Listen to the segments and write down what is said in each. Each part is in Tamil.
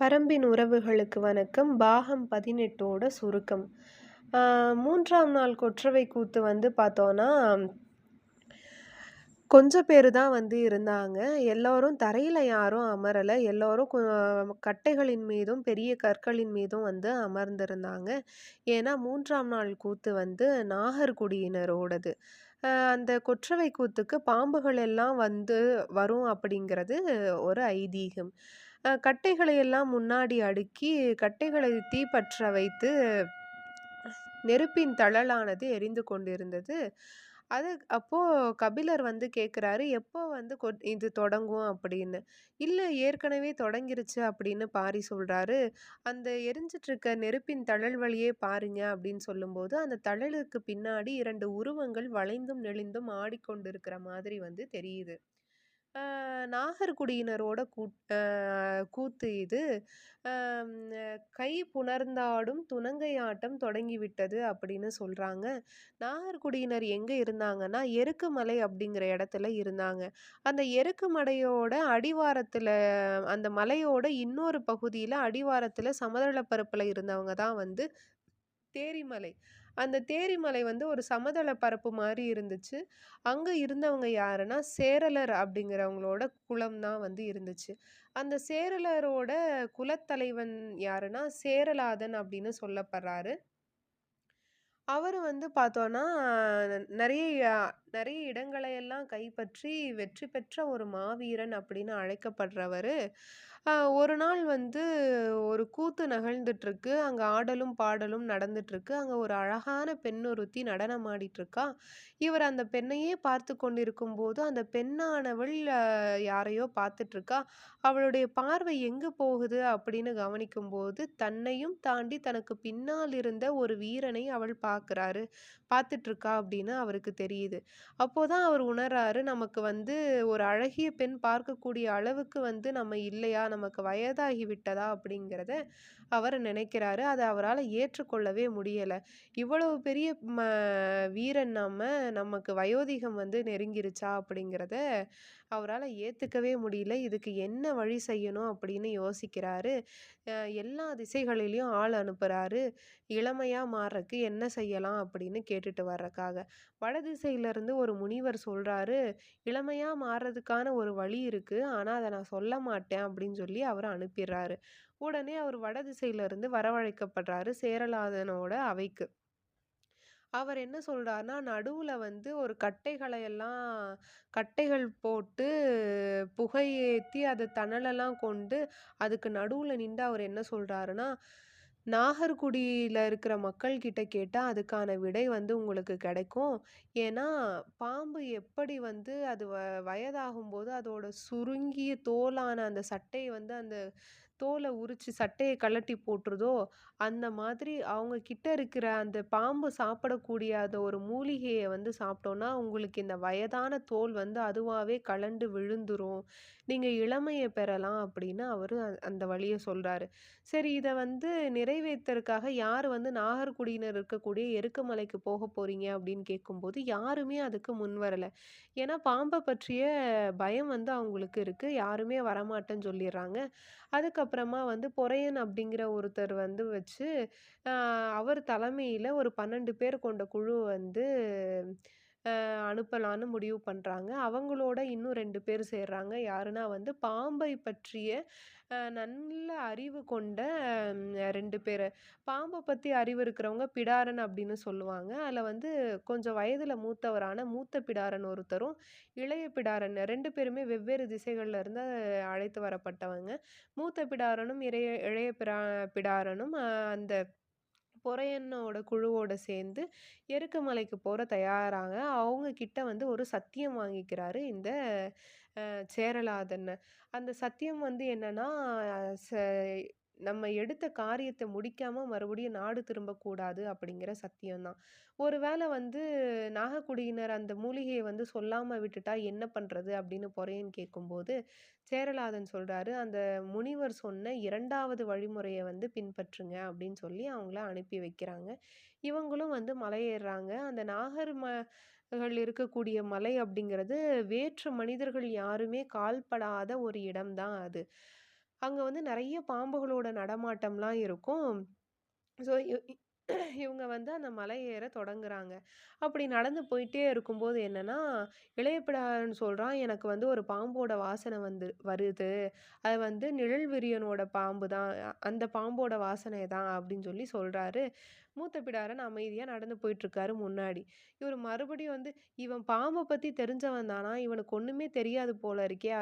பரம்பின் உறவுகளுக்கு வணக்கம். பாகம் பதினெட்டோட சுருக்கம். மூன்றாம் நாள் கொற்றவை கூத்து வந்து பார்த்தோன்னா, கொஞ்சம் பேர் தான் வந்து இருந்தாங்க. எல்லோரும் தரையில் யாரும் அமரலை எல்லோரும் கட்டைகளின் மீதும், பெரிய கற்களின் மீதும் வந்து அமர்ந்திருந்தாங்க. ஏன்னா மூன்றாம் நாள் கூத்து வந்து நாகர்குடியினரோடது. அந்த கொற்றவை கூத்துக்கு பாம்புகள் எல்லாம் வந்து வரும் அப்படிங்கிறது ஒரு ஐதீகம். கட்டைகளை எல்லாம் முன்னாடி அடுக்கி, கட்டைகளை தீப்பற்ற வைத்து, நெருப்பின் தழலானது எரிந்து கொண்டிருந்தது. அது அப்போது கபிலர் வந்து கேட்குறாரு, "எப்போ வந்து கொ இது தொடங்கும்?" அப்படின்னு. இல்லை ஏற்கனவே தொடங்கிருச்சு" அப்படின்னு பாரி சொல்கிறாரு "அந்த எரிஞ்சிட்ருக்க நெருப்பின் தழல் வழியே பாருங்க" அப்படின்னு சொல்லும்போது, அந்த தழலுக்கு பின்னாடி இரண்டு உருவங்கள் வளைந்தும், நெளிந்தும் ஆடிக்கொண்டிருக்கிற மாதிரி வந்து தெரியுது. நாகர்குடியினரோட கூ கூத்து இது. "கை புணர்ந்தாடும் துணங்கையாட்டம் தொடங்கிவிட்டது" அப்படின்னு சொல்கிறாங்க நாகர்குடியினர் எங்கே இருந்தாங்கன்னா, எருக்குமலை அப்படிங்கிற இடத்துல இருந்தாங்க. அந்த எருக்குமலையோட அடிவாரத்தில் அந்த மலையோட இன்னொரு பகுதியில் அடிவாரத்தில் சமதள இருந்தவங்க தான் வந்து தேரிமலை. அந்த தேரிமலை வந்து ஒரு சமதள பரப்பு மாதிரி இருந்துச்சு. அங்கே இருந்தவங்க யாருன்னா, சேரலர் அப்படிங்கிறவங்களோட குலம் தான் வந்து இருந்துச்சு. அந்த சேரலரோட குலத்தலைவன் யாருன்னா, சேரலாதன் அப்படின்னு சொல்லப்படுறாரு. அவர் வந்து பார்த்தோன்னா, நிறைய நிறைய இடங்களையெல்லாம் கைப்பற்றி வெற்றி பெற்ற ஒரு மாவீரன் அப்படின்னு அழைக்கப்படுறவர் ஒரு நாள் வந்து ஒரு கூத்து நகழ்ந்துட்டுருக்கு அங்கே ஆடலும், பாடலும் நடந்துட்டுருக்கு. அங்கே ஒரு அழகான பெண் ஒருத்தி நடனம் ஆடிட்டுருக்கா. இவர் அந்த பெண்ணையே பார்த்து கொண்டிருக்கும் போது அந்த பெண்ணானவள் யாரையோ பார்த்துட்ருக்கா அவளுடைய பார்வை எங்கே போகுது அப்படின்னு கவனிக்கும்போது, தன்னையும் தாண்டி தனக்கு பின்னால் இருந்த ஒரு வீரனை அவள் பார்க்குறாரு. பார்த்துட்ருக்கா அப்படின்னு அவருக்கு தெரியுது. அப்போ தான் அவர் உணர்றாரு, நமக்கு வந்து ஒரு அழகிய பெண் பார்க்கக்கூடிய அளவுக்கு வந்து நம்ம இல்லையா? நமக்கு வயதாகி விட்டதா? அப்படிங்கிறத அவர் நினைக்கிறாரு. அதை அவரால ஏற்றுக்கொள்ளவே முடியல. இவ்வளவு பெரிய ம வீரன் நம்ம நமக்கு வயோதிகம் வந்து நெருங்கிருச்சா? அப்படிங்கிறத அவரால் ஏற்றுக்கவே முடியல. இதுக்கு என்ன வழி செய்யணும் அப்படின்னு யோசிக்கிறாரு. எல்லா திசைகளிலையும் ஆள் அனுப்புகிறாரு இளமையாக மாறுறக்கு என்ன செய்யலாம்? அப்படின்னு கேட்டுட்டு வர்றக்காக. வடதிசையிலேருந்து ஒரு முனிவர் சொல்கிறாரு இளமையாக மாறுறதுக்கான ஒரு வழி இருக்குது ஆனால் அதை நான் சொல்ல மாட்டேன்" அப்படின்னு சொல்லி அவர் அனுப்பிடுறாரு உடனே அவர் வடதிசையிலருந்து வரவழைக்கப்படுறாரு சேரலாதனோட அவைக்கு. அவர் என்ன சொல்கிறாருன்னா நடுவில் வந்து ஒரு கட்டைகளை எல்லாம் கட்டைகள் போட்டு புகையேற்றி அது தணலெல்லாம் கொண்டு, அதுக்கு நடுவில் நின்று அவர் என்ன சொல்கிறாருன்னா நாகர்குடியில் இருக்கிற மக்கள்கிட்ட கேட்டால் அதுக்கான விடை வந்து உங்களுக்கு கிடைக்கும். ஏன்னா, பாம்பு எப்படி வந்து அது வ வயதாகும்போது அதோட சுருங்கிய தோலான அந்த சட்டையை வந்து அந்த தோலை உரிச்சு சட்டையை கழட்டி போட்டுருதோ, அந்த மாதிரி அவங்க கிட்ட இருக்கிற அந்த பாம்பு சாப்பிடக்கூடிய அந்த ஒரு மூலிகையை வந்து சாப்பிட்டோன்னா உங்களுக்கு இந்த வயதான தோல் வந்து அதுவாகவே கழண்டு விழுந்துரும். நீங்கள் இளமையை பெறலாம்" அப்படின்னு அவரு அந்த வழியை சொல்கிறாரு சரி இதை வந்து நிறைவேத்துறதுக்காக யார் வந்து நாகர்குடியினர் இருக்கக்கூடிய எருக்குமலைக்கு போக போகிறீங்க அப்படின்னு கேட்கும்போது, யாருமே அதுக்கு முன் வரலை. ஏன்னா பாம்பை பற்றிய பயம் வந்து அவங்களுக்கு இருக்குது யாருமே வரமாட்டேன்னு சொல்லிடுறாங்க அதுக்கப்புறமா வந்து பொறையன் அப்படிங்கிற ஒருத்தர் வந்து வச்சு, அவர் தலைமையில் ஒரு 12 பேர் கொண்ட குழு வந்து அனுப்பலான்னு முடிவு பண்ணுறாங்க அவங்களோட இன்னும் ரெண்டு பேர் சேர்றாங்க. யாருன்னா வந்து பாம்பை பற்றிய நல்ல அறிவு கொண்ட ரெண்டு பேர் பாம்பை பற்றி அறிவு இருக்கிறவங்க பிடாரன் அப்படின்னு சொல்லுவாங்க. அதில் வந்து கொஞ்சம் வயதில் மூத்தவரான மூத்த பிடாரன் ஒருத்தரும், இளைய பிடாரன் ரெண்டு பேருமே வெவ்வேறு திசைகளில் இருந்து அழைத்து வரப்பட்டவங்க. மூத்த பிடாரனும், இளைய இளைய பிரா பிடாரனும் அந்த பொறையண்ணோட குழுவோட சேர்ந்து எருக்குமலைக்கு போகிற தயாராங்க. அவங்க கிட்ட வந்து ஒரு சத்தியம் வாங்கிக்கிறாரு இந்த சேரலாதன். அந்த சத்தியம் வந்து என்னன்னா, ச நம்ம எடுத்த காரியத்தை முடிக்காமல் மறுபடியும் நாடு திரும்பக்கூடாது அப்படிங்கிற சத்தியம்தான் ஒருவேளை ஒரு வந்து நாகக்குடியினர் அந்த மூலிகையை வந்து சொல்லாமல் விட்டுட்டா என்ன பண்ணுறது அப்படின்னு பொறையன் கேட்கும்போது, சேரலாதன் சொல்கிறாரு "அந்த முனிவர் சொன்ன இரண்டாவது வழிமுறையை வந்து பின்பற்றுங்க" அப்படின்னு சொல்லி அவங்கள அனுப்பி வைக்கிறாங்க. இவங்களும் வந்து மலை ஏறுறாங்க. அந்த நாகர் ம இருக்கக்கூடிய மலை அப்படிங்கிறது வேற்று மனிதர்கள் யாருமே கால்படாத ஒரு இடம் தான் அது. அங்கே வந்து நிறைய பாம்புகளோட நடமாட்டம்லாம் இருக்கும். ஸோ இ இவங்க வந்து அந்த மலை ஏற தொடங்குறாங்க. அப்படி நடந்து போயிட்டே இருக்கும்போது என்னன்னா, இளையப்படான்னு சொல்கிறான் "எனக்கு வந்து ஒரு பாம்போட வாசனை வந்து வருது. அது வந்து நிழல் விரியனோட பாம்பு தான். அந்த பாம்போட வாசனை தான்" அப்படின்னு சொல்லி சொல்கிறாரு மூத்த பிடாரன் அமைதியாக நடந்து போயிட்டுருக்காரு முன்னாடி. இவர் மறுபடியும் வந்து, "இவன் பாம்பை பற்றி தெரிஞ்சவன் தானா? இவனுக்கு ஒன்றுமே தெரியாது போல இருக்கே!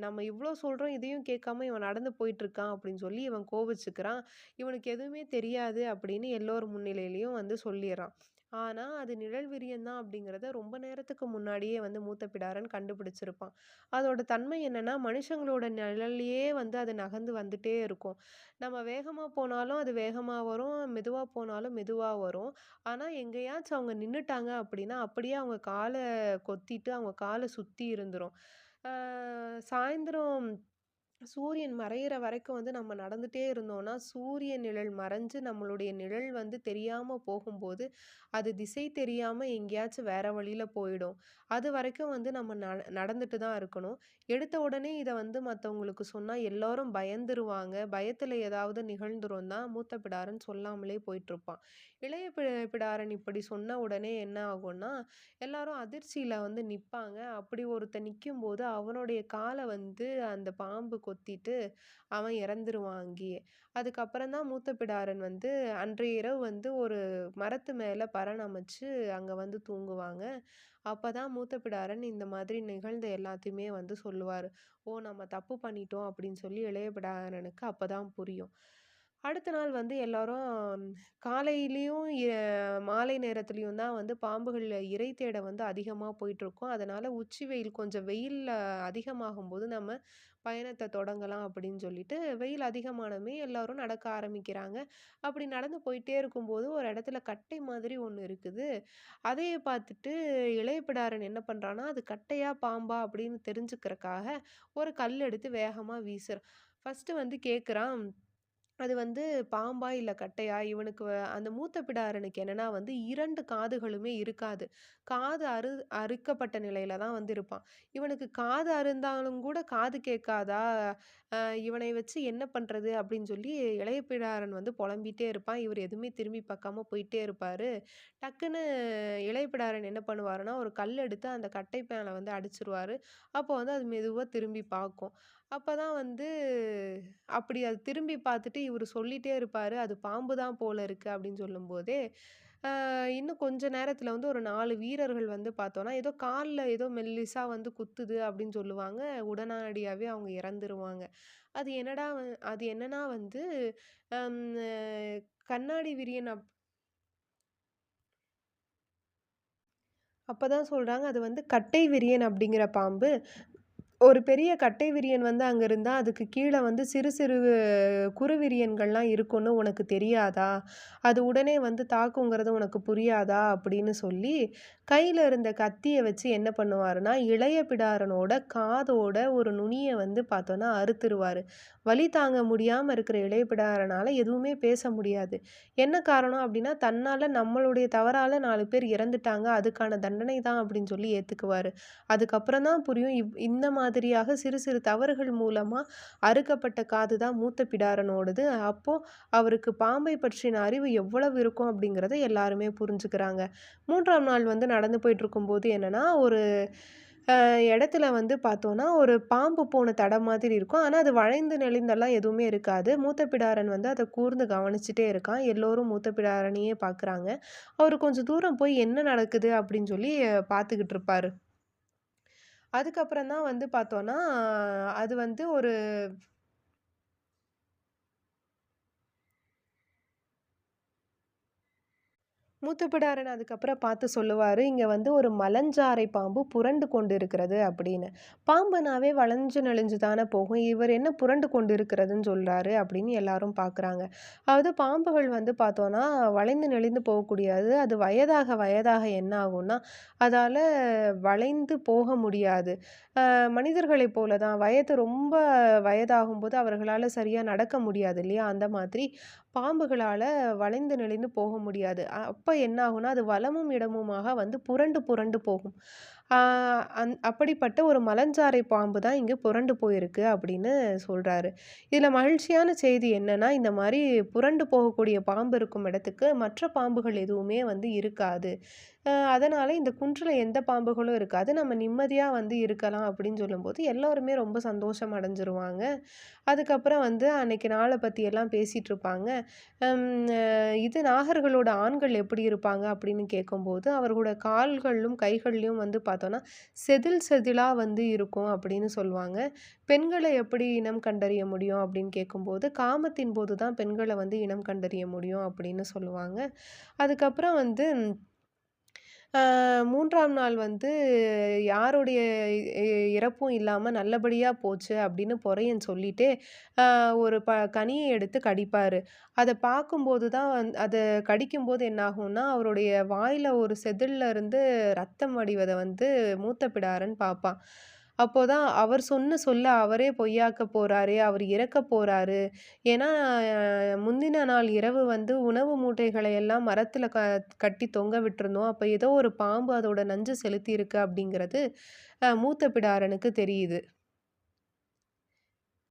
நம்ம இவ்வளோ சொல்கிறோம் இதையும் கேட்காம இவன் நடந்து போயிட்டுருக்கான்" அப்படின்னு சொல்லி இவன் கோபிச்சுக்கிறான் இவனுக்கு எதுவுமே தெரியாது அப்படின்னு எல்லோர் முன்னிலையிலையும் வந்து சொல்லிடுறான் ஆனால் அது நிழல் விரியன் தான் அப்படிங்கிறத ரொம்ப நேரத்துக்கு முன்னாடியே வந்து மூத்த பிடாரன் கண்டுபிடிச்சிருப்பான். அதோட தன்மை என்னென்னா மனுஷங்களோட நிழல்லையே வந்து அது நகர்ந்து வந்துட்டே இருக்கும். நம்ம வேகமாக போனாலும் அது வேகமாக வரும், மெதுவாக போனாலும் மெதுவாக வரும். ஆனால் எங்கேயாச்சும் அவங்க நின்றுட்டாங்க அப்படின்னா, அப்படியே அவங்க காலை கொத்திட்டு, அவங்க காலை சுற்றி இருந்துரும். சாயந்தரம் சூரியன் மறையிற வரைக்கும் வந்து நம்ம நடந்துகிட்டே இருந்தோம்னா, சூரிய நிழல் மறைஞ்சு நம்மளுடைய நிழல் வந்து தெரியாமல் போகும்போது, அது திசை தெரியாமல் எங்கேயாச்சும் வேறு வழியில் போயிடும். அது வரைக்கும் வந்து நம்ம ந நடந்துட்டு தான் இருக்கணும். எடுத்த உடனே இதை வந்து மற்றவங்களுக்கு சொன்னால் எல்லோரும் பயந்துருவாங்க. பயத்தில் ஏதாவது நிகழ்ந்துரும் தான் மூத்த பிடாரன் சொல்லாமலே போயிட்டுருப்பான். இளைய பி பிடாரன் இப்படி சொன்ன உடனே என்ன ஆகும்னா, எல்லாரும் அதிர்ச்சியில் வந்து நிற்பாங்க அப்படி ஒருத்தன் நிற்கும்போது அவனுடைய காலை வந்து அந்த பாம்பு கொத்திட்டு அவன் இறந்துருவான் அங்கேயே. அதுக்கப்புறம் தான் மூத்த பிடாரன் வந்து அன்றைய இரவு வந்து ஒரு மரத்து மேலே பரண் அமைச்சு அங்கே வந்து தூங்குவாங்க. அப்போ தான் மூத்த பிடாரன் இந்த மாதிரி நிகழ்ந்த எல்லாத்தையுமே வந்து சொல்லுவார் "ஓ! நம்ம தப்பு பண்ணிட்டோம்" அப்படின்னு சொல்லி இளைய பிடாரனுக்கு அப்பதான் புரியும். அடுத்த நாள் வந்து எல்லாரும் காலையிலையும் மாலை நேரத்துலேயும் தான் வந்து பாம்புகள் இரை தேட வந்து அதிகமாக போயிட்டுருக்கும். அதனால் உச்சி வெயில் கொஞ்சம் வெயில் அதிகமாகும்போது நம்ம பயணத்தை தொடங்கலாம் அப்படின்னு சொல்லிட்டு, வெயில் அதிகமானமே எல்லோரும் நடக்க ஆரம்பிக்கிறாங்க. அப்படி நடந்து போயிட்டே இருக்கும்போது, ஒரு இடத்துல கட்டை மாதிரி ஒன்று இருக்குது. அதையே பார்த்துட்டு இளையப்பிடாரன் என்ன பண்ணுறான்னா அது கட்டையா, பாம்பா அப்படின்னு தெரிஞ்சுக்கிறக்காக ஒரு கல் எடுத்து வேகமாக வீசுகிறான் ஃபஸ்ட்டு வந்து கேட்குறான் அது வந்து பாம்பா? இல்லை கட்டையா? இவனுக்கு வ அந்த மூத்த பிடாரனுக்கு என்னென்னா வந்து இரண்டு காதுகளுமே இருக்காது. காது அறு அறுக்கப்பட்ட நிலையில தான் வந்து இருப்பான். இவனுக்கு காது அறுந்தாலும் கூட காது கேட்காதா? இவனை வச்சு என்ன பண்ணுறது அப்படின்னு சொல்லி இளைய பிடாரன் வந்து புலம்பிகிட்டே இருப்பான். இவர் எதுவுமே திரும்பி பார்க்காம போயிட்டே இருப்பார் டக்குன்னு இளைய பிடாரன் என்ன பண்ணுவாருன்னா, ஒரு கல் எடுத்து அந்த கட்டை பேனை வந்து அடிச்சிருவார் அப்போ வந்து அது மெதுவாக திரும்பி பார்க்கும். அப்போ தான் வந்து அப்படி அது திரும்பி பார்த்துட்டு இவர் சொல்லிட்டே இருப்பார் "அது பாம்பு தான் போல இருக்குது அப்படின்னு சொல்லும்போதே, இன்னும் கொஞ்ச நேரத்தில் வந்து ஒரு நாலு வீரர்கள் வந்து பார்த்தோன்னா, ஏதோ காலில் ஏதோ மெல்லிசாக வந்து குத்துது அப்படின்னு சொல்லுவாங்க. உடனடியாகவே அவங்க இறந்துருவாங்க. அது என்னடா அது என்னன்னா வந்து, கண்ணாடி விரியன் அப் அப்போ தான் சொல்கிறாங்க அது வந்து கட்டை விரியன் அப்படிங்கிற பாம்பு. ஒரு பெரிய கட்டை விரியன் வந்து அங்கே இருந்தால் அதுக்கு கீழே வந்து சிறு சிறு குருவிரியன்கள்லாம் இருக்குன்னு உனக்கு தெரியாதா? அது உடனே வந்து தாக்குங்கிறது உனக்கு புரியாதா? அப்படின்னு சொல்லி, கையில் இருந்த கத்தியை வச்சு என்ன பண்ணுவாருன்னா, இளைய பிடாரனோட காதோட ஒரு நுனியை வந்து பார்த்தோன்னா அறுத்துருவார் வலி தாங்க முடியாமல் இருக்கிற இளைய பிடாரனால் எதுவுமே பேச முடியாது. என்ன காரணம் அப்படின்னா, தன்னால் நம்மளுடைய தவறால் நாலு பேர் இறந்துட்டாங்க. அதுக்கான தண்டனை தான் அப்படின்னு சொல்லி ஏற்றுக்குவார் அதுக்கப்புறம் தான் புரியும், இவ் இந்த மாதிரியாக சிறு சிறு தவறுகள் மூலமாக அறுக்கப்பட்ட காது தான் மூத்த பிடாரனோடது. அப்போது அவருக்கு பாம்பை பற்றின அறிவு எவ்வளவு இருக்கும் அப்படிங்கிறத எல்லாருமே புரிஞ்சுக்கிறாங்க. மூன்றாம் நாள் வந்து நடந்து போயிட்டுருக்கும்போது என்னென்னா ஒரு இடத்துல வந்து பார்த்தோன்னா, ஒரு பாம்பு போன தடம் மாதிரி இருக்கும். ஆனால் அது வளைந்து நெளிந்தெல்லாம் எதுவுமே இருக்காது. மூத்த பிடாரன் வந்து அதை கூர்ந்து கவனிச்சுட்டே இருக்கான். எல்லோரும் மூத்த பிடாரனையே பார்க்குறாங்க. அவர் கொஞ்சம் தூரம் போய் என்ன நடக்குது அப்படின்னு சொல்லி பார்த்துக்கிட்டு இருப்பார் அதுக்கப்புறம் தான் வந்து பார்த்தோன்னா, அது வந்து ஒரு மூத்தப்படாரன் அதுக்கப்புறம் பார்த்து சொல்லுவார் இங்கே வந்து ஒரு மலஞ்சாறை பாம்பு புரண்டு கொண்டு இருக்கிறது அப்படின்னு. பாம்புனாவே வளைஞ்சு நெளிஞ்சு தானே போகும். இவர் என்ன புரண்டு கொண்டு இருக்கிறதுன்னு சொல்கிறாரு அப்படின்னு எல்லாரும் பார்க்குறாங்க. அதாவது பாம்புகள் வந்து பார்த்தோன்னா, வளைந்து நெளிந்து போகக்கூடியது. அது வயதாக வயதாக என்ன ஆகும்னா, அதால் வளைந்து போக முடியாது. மனிதர்களைப் போல தான் வயது ரொம்ப வயதாகும்போது அவர்களால் சரியாக நடக்க முடியாது இல்லையா? அந்த மாதிரி பாம்புகளால் வளைந்து நெளிந்து போக முடியாது. அப்போ என்ன ஆகும்னா, அது வலமும் இடமுமாக வந்து புரண்டு புரண்டு போகும். அந் அப்படிப்பட்ட ஒரு மலஞ்சாறை பாம்பு தான் இங்கே புரண்டு போயிருக்கு அப்படின்னு சொல்கிறாரு இதில் மகிழ்ச்சியான செய்தி என்னென்னா இந்த மாதிரி புரண்டு போகக்கூடிய பாம்பு இருக்கும் இடத்துக்கு மற்ற பாம்புகள் எதுவுமே வந்து இருக்காது. அதனால் இந்த குன்றில் எந்த பாம்புகளும் இருக்காது. நம்ம நிம்மதியாக வந்து இருக்கலாம் அப்படின்னு சொல்லும்போது, எல்லோருமே ரொம்ப சந்தோஷம் அடைஞ்சிருவாங்க. அதுக்கப்புறம் வந்து அன்னைக்கு நாளை பற்றி எல்லாம் ம் இது நாகர்களோட ஆண்கள் எப்படி இருப்பாங்க அப்படின்னு கேட்கும்போது, அவர்களோட கால்களும், கைகள்லையும் வந்து பார்த்தோன்னா செதில் செதிலாக வந்து இருக்கும் அப்படின்னு சொல்லுவாங்க. பெண்களை எப்படி இனம் கண்டறிய முடியும் அப்படின்னு கேட்கும்போது, காமத்தின் போது தான் பெண்களை வந்து இனம் கண்டறிய முடியும் அப்படின்னு சொல்லுவாங்க. அதுக்கப்புறம் வந்து மூன்றாம் நாள் வந்து யாருடைய இறப்பும் இல்லாமல் நல்லபடியாக போச்சு அப்படின்னு பொறையன் சொல்லிட்டு ஒரு ப கனியை எடுத்து கடிப்பார் அதை பார்க்கும்போது தான் வந் கடிக்கும்போது என்னாகும்னா, அவருடைய வாயில் ஒரு செதில்ல இருந்து ரத்தம் வடிவதை வந்து மூத்த பிடாரன் பார்ப்பான். அப்போ தான் அவர் சொன்ன சொல்ல அவரே பொய்யாக்க போகிறாரு அவர் இறக்க போகிறாரு ஏன்னா, முந்தின நாள் இரவு வந்து உணவு மூட்டைகளை எல்லாம் மரத்தில் க கட்டி தொங்க விட்டுருந்தோம். அப்போ ஏதோ ஒரு பாம்பு அதோட நஞ்சு செலுத்தியிருக்கு அப்படிங்கிறது, மூத்த பிடாரனுக்கு தெரியுது.